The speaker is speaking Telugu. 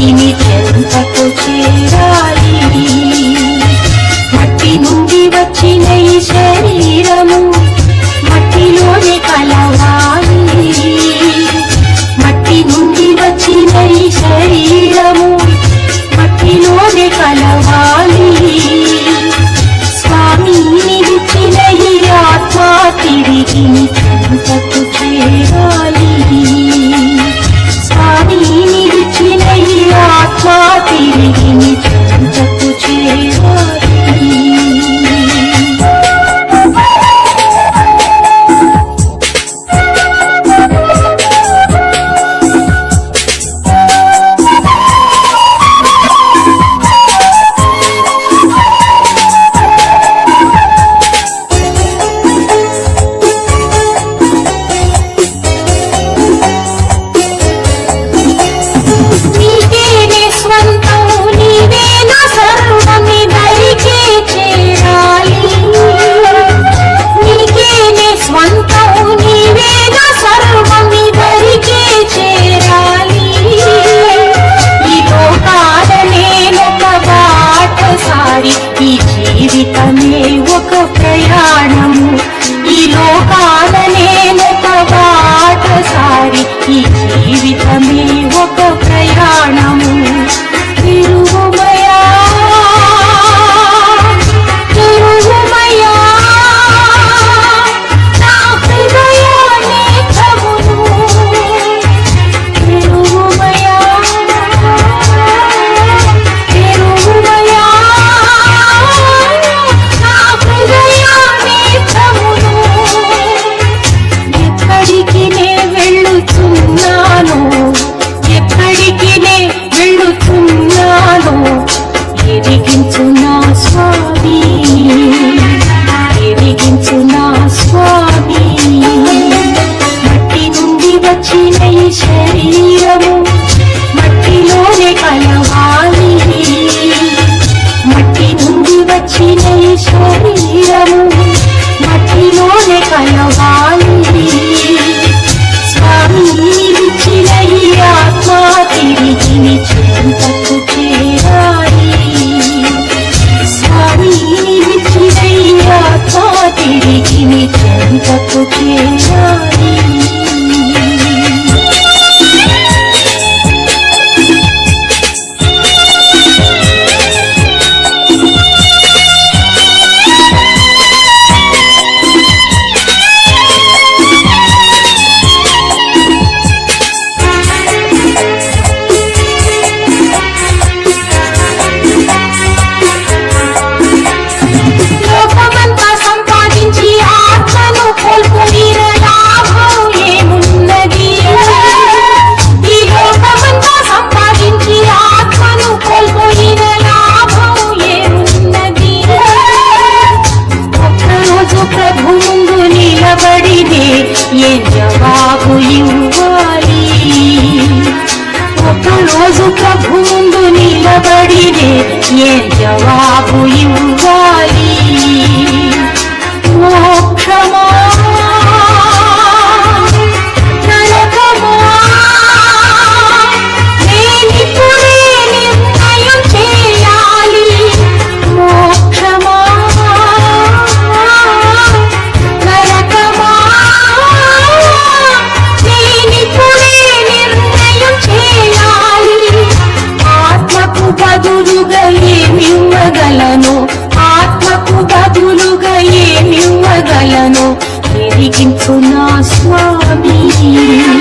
me feeling. ఒక్కసారి ఈ జీవితమే ఒక ప్రయాణము. ఈ లోకాలనే ఒక బాటసారి ఈ జీవితమే ఒక ప్రయాణము. తిరుగుమయా ti. Nhẹ 不要我 Be.